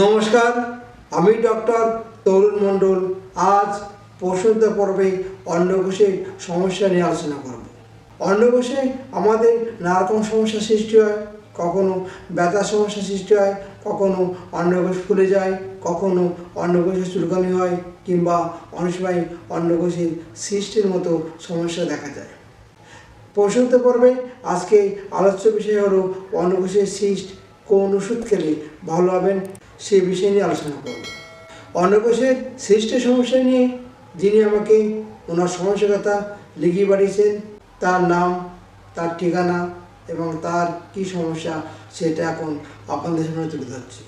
নমস্কার, আমি ডক্টর তরুণ মণ্ডল। আজ প্রশ্নোত্তর পর্বে অন্নকোষের সমস্যা নিয়ে আলোচনা করব। অন্নকোষে আমাদের নানা রকম সমস্যা সৃষ্টি হয়, কখনো ব্যথার সমস্যা সৃষ্টি হয়, কখনো অন্নকোষ ফুলে যায়, কখনো অন্নকোষে চুলকানি হয়, কিংবা অনেক সময় অন্নকোষের সৃষ্টির মতো সমস্যা দেখা যায়। প্রশ্নোত্তর পর্বে আজকে আলোচ্য বিষয় হলো অন্নকোষের সিস্ট কোন ওষুধ খেলে ভালো হবেন? সে বিষয় নিয়ে আলোচনা করব। অন্নকোষের সিস্টের সমস্যা নিয়ে যিনি আমাকে ওনার সমস্যার কথা লিখিয়ে পাঠিয়েছেন, তার নাম, তার ঠিকানা এবং তার কি সমস্যা সেটা এখন আপনাদের সামনে তুলে ধরছি।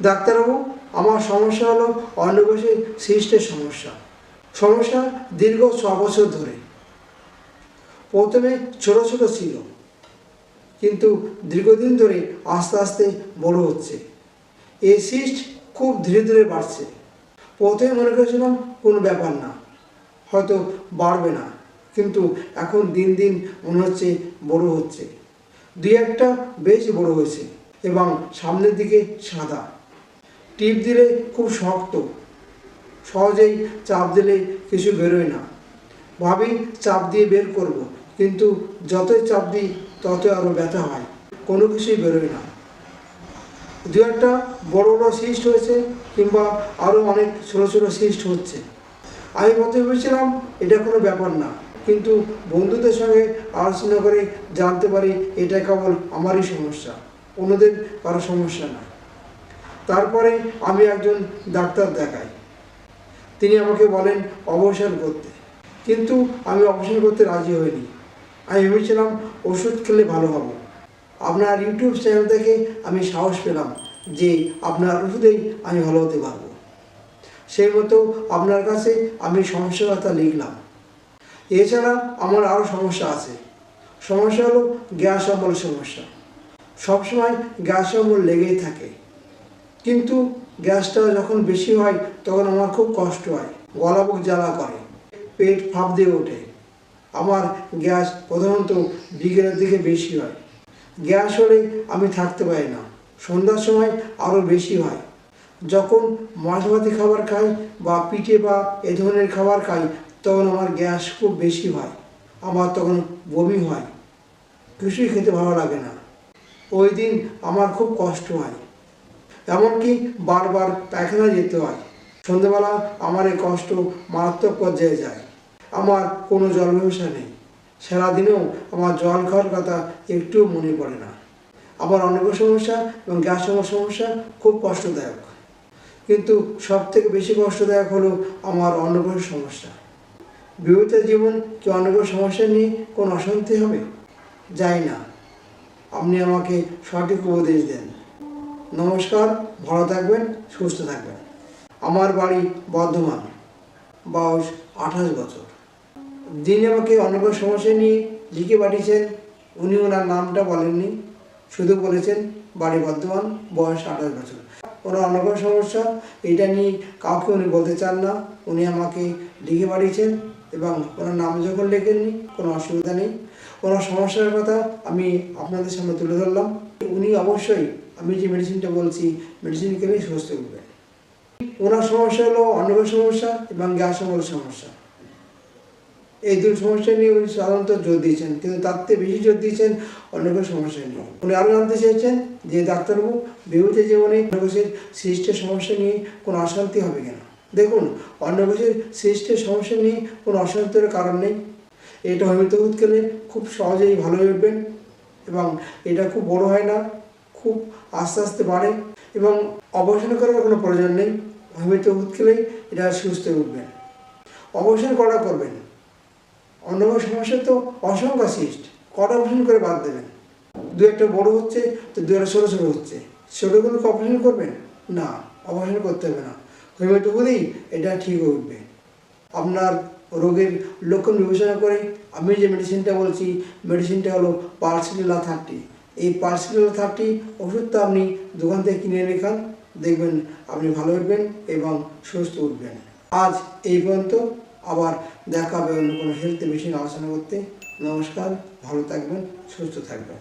ডাক্তারবাবু, আমার সমস্যা হলো অন্নকোষের সিস্টের সমস্যা। সমস্যা দীর্ঘ ছ বছর ধরে। প্রথমে ছোট ছোট ছিল, কিন্তু দীর্ঘদিন ধরে আস্তে আস্তে বড় হচ্ছে। এই সিস্ট খুব ধীরে ধীরে বাড়ছে। প্রথমে মনে করেছিলাম কোনো ব্যাপার না, হয়তো বাড়বে না, কিন্তু এখন দিন দিন মনে হচ্ছে বড় হচ্ছে। দুই একটা বেশ বড় হয়েছে এবং সামনের দিকে সাদা। টিপ দিলে খুব শক্ত, সহজেই চাপ দিলে কিছু বেরোয় না। ভাবি চাপ দিয়ে বের করব, কিন্তু যতই চাপ দিই ততই আরও ব্যথা হয়, কোনো কিছুই বেরোয় না। দু একটা বড় বড় সিস্ট হয়েছে কিংবা আরও অনেক ছোটো ছোটো সিস্ট হচ্ছে। আমি প্রথমে ভেবেছিলাম এটা কোনো ব্যাপার না, কিন্তু বন্ধুদের সঙ্গে আলোচনা করে জানতে পারি এটা কেবল আমারই সমস্যা, অন্যদের কারও সমস্যা না। তারপরে আমি একজন ডাক্তার দেখাই। তিনি আমাকে বলেন অবসান করতে, কিন্তু আমি অবসান করতে রাজি হইনি। আমি ভেবেছিলাম ওষুধ খেলে ভালো হব। আপনার ইউটিউব চ্যানেল থেকে আমি সাহস পেলাম যে আপনার ওষুধেই আমি ভালো হতে পারব। সেই মতো আপনার কাছে আমি সমস্যার কথা লিখলাম। এছাড়া আমার আরও সমস্যা আছে। সমস্যা হলো গ্যাস অম্বল সমস্যা। সবসময় গ্যাস অম্বল লেগেই থাকে। কিন্তু গ্যাসটা যখন বেশি হয়, তখন আমার খুব কষ্ট হয়। গলা বুক জ্বালা করে। পেট ফাঁপ দিয়ে ওঠে। আমার গ্যাস প্রধানত বিকেলের দিকে বেশি হয়। গ্যাস হলে আমি থাকতে পারি না। সন্ধ্যার সময় আরও বেশি হয়। যখন মাছভাতি খাবার খাই বা পিঠে বা এ ধরনের খাবার খাই, তখন আমার গ্যাস খুব বেশি হয়। আমার তখন বমি হয়। কিছুই খেতে ভালো লাগে না। ওই দিন আমার খুব কষ্ট হয়। এমনকি বারবার পায়খানা যেতে হয়। সন্ধ্যেবেলা আমার এই কষ্ট মারাত্মক পর্যায়ে যায়। আমার কোনো জল ব্যবসা নেই। সারাদিনেও আমার জল খাওয়ার কথা একটুও মনে পড়ে না। আমার অনেক সমস্যা এবং গ্যাস সমস্যা খুব কষ্টদায়ক। কিন্তু সব থেকে বেশি কষ্টদায়ক হলো আমার অন্নকোষের সমস্যা। বিবাহিত জীবন কি অন্নকোষ সমস্যা নিয়ে কোনো অশান্তি হবে? যাই না। আপনি আমাকে সঠিক উপদেশ দেন। নমস্কার, ভালো থাকবেন, সুস্থ থাকবেন। আমার বাড়ি বর্ধমান। বয়স আঠাশ বছর। যিনি আমাকে অনেক সমস্যা নিয়ে লিখে পাঠিয়েছেন, উনি ওনার নামটা বলেননি। শুধু বলেছেন, বাড়ি বর্ধমান, বয়স আঠাশ বছর। ওনার অনেক সমস্যা, এটা নিয়ে কাউকে উনি বলতে চান না। উনি আমাকে লিখে পাঠিয়েছেন এবং ওনার নাম যখন লেখেননি, কোনো অসুবিধা নেই। ওনার সমস্যার কথা আমি আপনাদের সামনে তুলে ধরলাম। উনি অবশ্যই আমি যে মেডিসিনটা বলছি মেডিসিন খেলেই সুস্থ করবেন ওনার সমস্যা হলো অন্নবের সমস্যা এবং গ্যাস সমস্যা। এই দুই সমস্যা নিয়ে উনি সাধারণত জোর দিয়েছেন, কিন্তু তার থেকে বেশি জোর দিয়েছেন অন্নবের সমস্যা নিয়ে। উনি আরও জানতে চেয়েছেন যে ডাক্তারবাবু বিভূত জীবনে অন্নকোষের সৃষ্টের সমস্যা নিয়ে কোনো অশান্তি হবে কেন। দেখুন অন্নকোষের সৃষ্টের সমস্যা নিয়ে কোনো অশান্তির কারণ নেই। এটা হোমিওপ্যাথি খেলে খুব সহজেই ভালো হয়ে উঠবেন এবং এটা খুব বড় হয় না, খুব আস্তে আস্তে বাড়ে এবং অবসান করার কোনো প্রয়োজন নেই। হোমিওপ্যাথি খেলেই এটা সুস্থ উঠবেন। অবসান করা করবেন? অন্নময় সমস্যা তো অসংখ্য সিস্ট কটা অপারেশন করে বাদ দেবেন? দু একটা বড় হচ্ছে, তো দু একটা ছোটো ছোটো হচ্ছে। ছোটোগুলোকে অপারেশন করবেন? না অপারেশন করতে হবে না। হোমিওপ্যাথি হলেই এটা ঠিক হয়ে উঠবে। আপনার রোগের লক্ষণ বিবেচনা করে আমি যে মেডিসিনটা বলছি মেডিসিনটা হলো পার্সিলা থার্টি এই পার্সিলা থার্টি ওষুধটা আপনি দোকান থেকে কিনে এনে খান, দেখবেন আপনি ভালো উঠবেন এবং সুস্থ উঠবেন। আজ এই পর্যন্ত। আবার দেখা হবে অন্য কোনো হেলথ বিষয়ে আলোচনা করতে। নমস্কার ভালো থাকবেন সুস্থ থাকবেন।